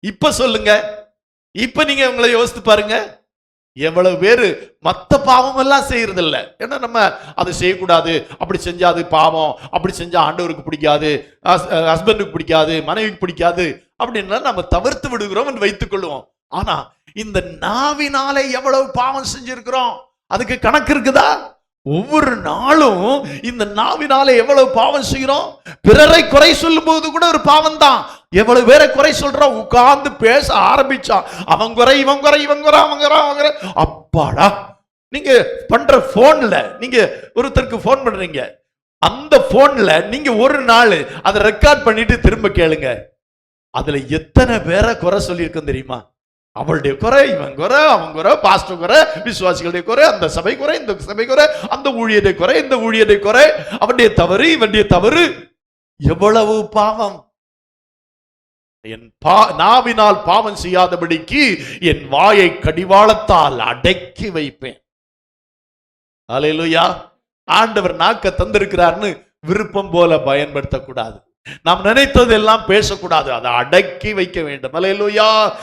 இப்ப சொல்லுங்க. இப்ப நீங்க உங்களை யோசித்து பாருங்க. எவ்வளவு பேரு மத்த பாவம் எல்லாம் செய்யறது இல்லை ஏன்னா நம்ம அதை செய்யக்கூடாது. அப்படி செஞ்சா அது பாவம். அப்படி செஞ்சா ஆண்டவருக்கு பிடிக்காது. ஹஸ்பண்டுக்கு பிடிக்காது. மனைவிக்கு பிடிக்காது. அப்படின்னா நம்ம தவிர்த்து விடுகிறோம் என்று வைத்துக் கொள்வோம். ஆனா இந்த நாவினாலே எவ்வளவு பாவம் செஞ்சிருக்கிறோம்? அதுக்கு கணக்கு இருக்குதா? ஒவ்வொரு நாளும் இந்த நாவினால எவ்வளவு பாவம் செய்கிறோம்? பிறரை குறை சொல்லும் போது கூட ஒரு பாவம் தான் எவ்வளவு பேரை குறை சொல்றோம் உட்கார்ந்து பேச ஆரம்பிச்சான் அவன் குறை இவன் குறை இவன் குறை அவன் குறை அவன் குறை. அப்பாடா. நீங்க பண்ற போன்ல நீங்க ஒருத்தருக்கு போன் பண்றீங்க. அந்த போன்ல நீங்க ஒரு நாள் அதை ரெக்கார்ட் பண்ணிட்டு திரும்ப கேளுங்க. அதுல எத்தனை பேரை குறை சொல்லியிருக்கோம் தெரியுமா? அவளுடைய குறை இவன் குறை அவன் குறை பாஸ்டர் குறை விசுவாசிகளுடைய குறை அந்த சபை குறை இந்த சபை குறை அந்த ஊழியருடைய குறை இந்த ஊழியருடைய குறை அவனுடைய தவறு இவனுடைய தவறு. எவ்வளவு பாவம். என் பா நாவினால் பாவம் செய்யாதபடிக்கு என் வாயை கடிவாளத்தால் அடக்கி வைப்பேன். அலையிலுயா ஆண்டவர் நாக்க தந்திருக்கிறார்னு விருப்பம் போல பயன்படுத்தக்கூடாது. நாம் நினைத்ததெல்லாம் பேசக்கூடாது. அதை அடக்கி வைக்க வேண்டும். அலையிலுயா